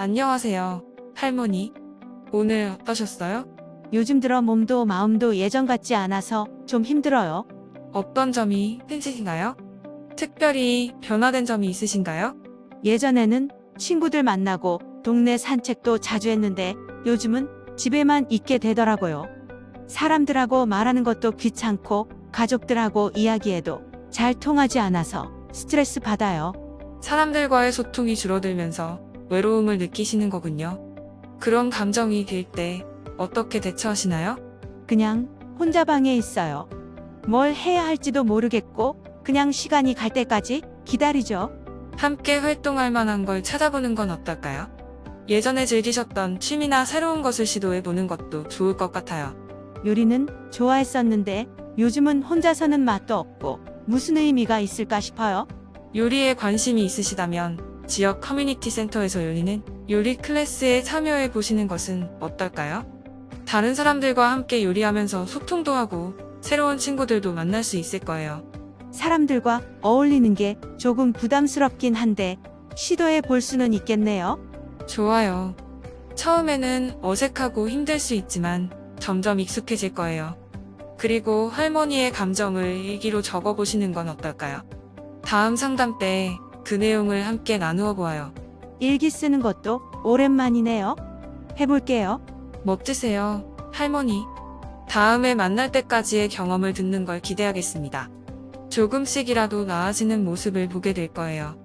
안녕하세요. 할머니. 오늘 어떠셨어요? 요즘 들어 몸도 마음도 예전 같지 않아서 좀 힘들어요. 어떤 점이 힘드신가요? 특별히 변화된 점이 있으신가요? 예전에는 친구들 만나고 동네 산책도 자주 했는데 요즘은 집에만 있게 되더라고요. 사람들하고 말하는 것도 귀찮고 가족들하고 이야기해도 잘 통하지 않아서 스트레스 받아요. 사람들과의 소통이 줄어들면서 외로움을 느끼시는 거군요. 그런 감정이 들 때 어떻게 대처하시나요? 그냥 혼자 방에 있어요. 뭘 해야 할지도 모르겠고 그냥 시간이 갈 때까지 기다리죠. 함께 활동할 만한 걸 찾아보는 건 어떨까요? 예전에 즐기셨던 취미나 새로운 것을 시도해 보는 것도 좋을 것 같아요. 요리는 좋아했었는데 요즘은 혼자서는 맛도 없고 무슨 의미가 있을까 싶어요. 요리에 관심이 있으시다면 지역 커뮤니티 센터에서 열리는 요리 클래스에 참여해 보시는 것은 어떨까요? 다른 사람들과 함께 요리하면서 소통도 하고 새로운 친구들도 만날 수 있을 거예요. 사람들과 어울리는 게 조금 부담스럽긴 한데 시도해 볼 수는 있겠네요. 좋아요. 처음에는 어색하고 힘들 수 있지만 점점 익숙해질 거예요. 그리고 할머니의 감정을 일기로 적어보시는 건 어떨까요? 다음 상담 때 그 내용을 함께 나누어 보아요. 일기 쓰는 것도 오랜만이네요. 해볼게요. 멋지세요, 할머니. 다음에 만날 때까지의 경험을 듣는 걸 기대하겠습니다. 조금씩이라도 나아지는 모습을 보게 될 거예요.